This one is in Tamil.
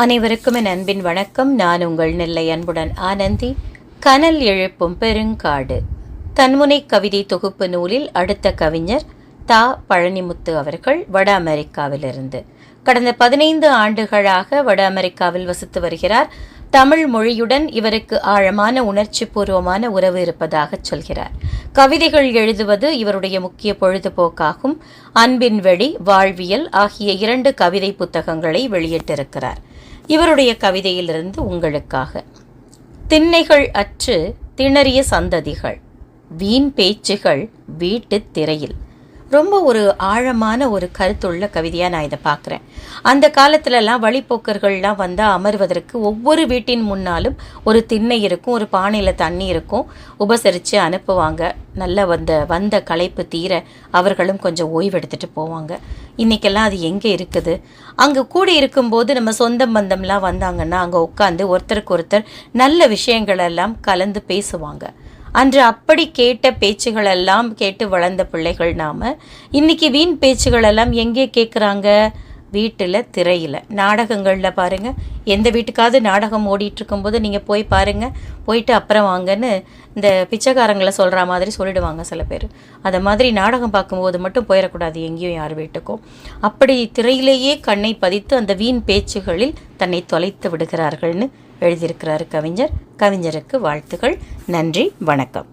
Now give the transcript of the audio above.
அனைவருக்கும் என் அன்பின் வணக்கம். நான் உங்கள் நெல்லை அன்புடன் ஆனந்தி. கனல் எழுப்பும் பெருங்காடு. தன்முனை கவிதை தொகுப்பு நூலில் அடுத்த கவிஞர் தா. பழனிமுத்து அவர்கள் வட அமெரிக்காவிலிருந்து. கடந்த பதினைந்து ஆண்டுகளாக வட அமெரிக்காவில் வசித்து வருகிறார். தமிழ் மொழியுடன் இவருக்கு ஆழமான உணர்ச்சி பூர்வமான உறவு இருப்பதாக சொல்கிறார். கவிதைகள் எழுதுவது இவருடைய முக்கிய பொழுதுபோக்காகும். அன்பின் வெளி வாழ்வியல் ஆகிய இரண்டு கவிதை புத்தகங்களை வெளியிட்டிருக்கிறார். இவருடைய கவிதையிலிருந்து உங்களுக்காக. திண்ணைகள் அற்று திணறிய சந்ததிகள் வீண் பேச்சுகள் வீட்டுத் திரையில். ரொம்ப ஒரு ஆழமான ஒரு கருத்துள்ள கவிதையாக நான் இதை பார்க்குறேன். அந்த காலத்துலலாம் வழிப்போக்கர்கள்லாம் வந்தால் அமர்வதற்கு ஒவ்வொரு வீட்டின் முன்னாலும் ஒரு திண்ணை இருக்கும் ஒரு பானையில் தண்ணி இருக்கும். உபசரித்து அனுப்புவாங்க. நல்ல வந்த வந்த களைப்பு தீர அவர்களும் கொஞ்சம் ஓய்வெடுத்துட்டு போவாங்க. இன்றைக்கெல்லாம் அது எங்கே இருக்குது? அங்கே கூட இருக்கும்போது நம்ம சொந்தம் பந்தம்லாம் வந்தாங்கன்னா அங்கே உட்காந்து ஒருத்தருக்கு ஒருத்தர் நல்ல விஷயங்களெல்லாம் கலந்து பேசுவாங்க. அன்று அப்படி கேட்ட பேச்சுகளெல்லாம் கேட்டு வளர்ந்த பிள்ளைகள் நாம். இன்றைக்கி வீண் பேச்சுகளெல்லாம் எங்கே கேட்குறாங்க வீட்டில் திரையில். நாடகங்களில் பாருங்கள் எந்த வீட்டுக்காவது நாடகம் ஓடிட்டுருக்கும்போது நீங்கள் போய் பாருங்கள் போயிட்டு அப்புறம் வாங்கன்னு இந்த பிச்சைக்காரங்களை சொல்கிற மாதிரி சொல்லிடுவாங்க சில பேர். அதை மாதிரி நாடகம் பார்க்கும்போது மட்டும் போயிடக்கூடாது எங்கேயும் யார் வீட்டுக்கும் அப்படி திரையிலேயே கண்ணை பதித்து அந்த வீண் பேச்சுகளில் தன்னை தொலைத்து விடுகிறார்கள்னு எழுதியிருக்கிறாரு கவிஞர். கவிஞருக்கு வாழ்த்துகள் நன்றி. வணக்கம்.